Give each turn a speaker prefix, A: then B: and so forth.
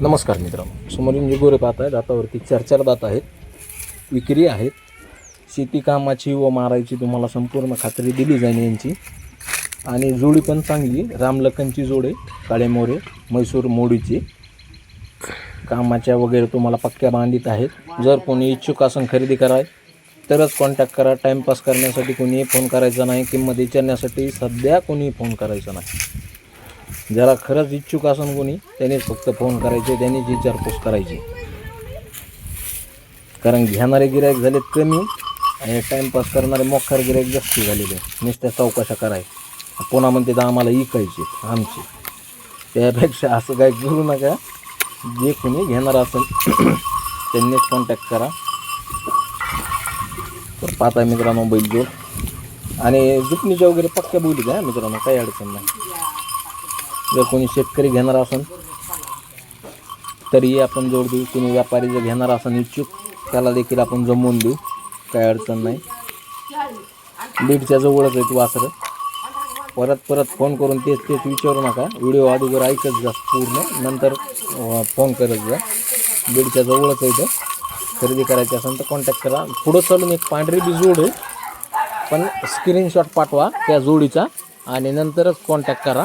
A: नमस्कार मित्रांनो. समोरून जे गोरे पाहत आहेत दातावरती चार चार दात आहेत विक्री आहेत. शेती कामाची व मारायची तुम्हाला संपूर्ण खात्री दिली जाईल यांची. आणि जोडी पण चांगली. रामलखनची जोड आहे काळे मोरे म्हैसूर मोडीची. कामाच्या वगैरे तुम्हाला पक्क्या बांधित आहेत. जर कोणी इच्छुक असून खरेदी कराय तरच कॉन्टॅक्ट करा. टाईमपास करण्यासाठी कोणीही फोन करायचा नाही. किंमत विचारण्यासाठी सध्या कोणीही फोन करायचा नाही. ज्याला खरंच इच्छुक असून कोणी त्यानेच फक्त फोन करायचे त्यानेच विचारपूस करायची. कारण घेणारे गिरायक झाले कमी आणि टाईमपास करणारे मोखार गिरायक जास्त झालेले नुसत्या चौकशा कराय पुन्हा म्हणते तर आम्हाला इकायचे आमचे. त्यापेक्षा असं काय करू नका. जे कोणी घेणार असेल त्यांनीच कॉन्टॅक्ट करा. तर पाहता मित्रांनो बैलजोड. आणि जुकणीच्या वगैरे पक्क्या बोली का मित्रांनो काही अडचण नाही. जर कोणी शेतकरी घेणार असेल तरीही आपण जोड देऊ. कोणी व्यापारी जर घेणार असेल इच्छुक त्याला देखील आपण जमवून देऊ. काही अडचण नाही. बीडच्या जवळच आहे तू वासरं. परत परत फोन करून तेच तेच विचारू नका. व्हिडिओ अगोदर ऐकत जा पूर्ण नंतर फोन करत जा. बीडच्या जवळच आहे तर खरेदी करायची असेल तर कॉन्टॅक्ट करा. पुढं चालून एक पांढरी बी जोड आहे. पण स्क्रीनशॉट पाठवा त्या जोडीचा आणि नंतरच कॉन्टॅक्ट करा.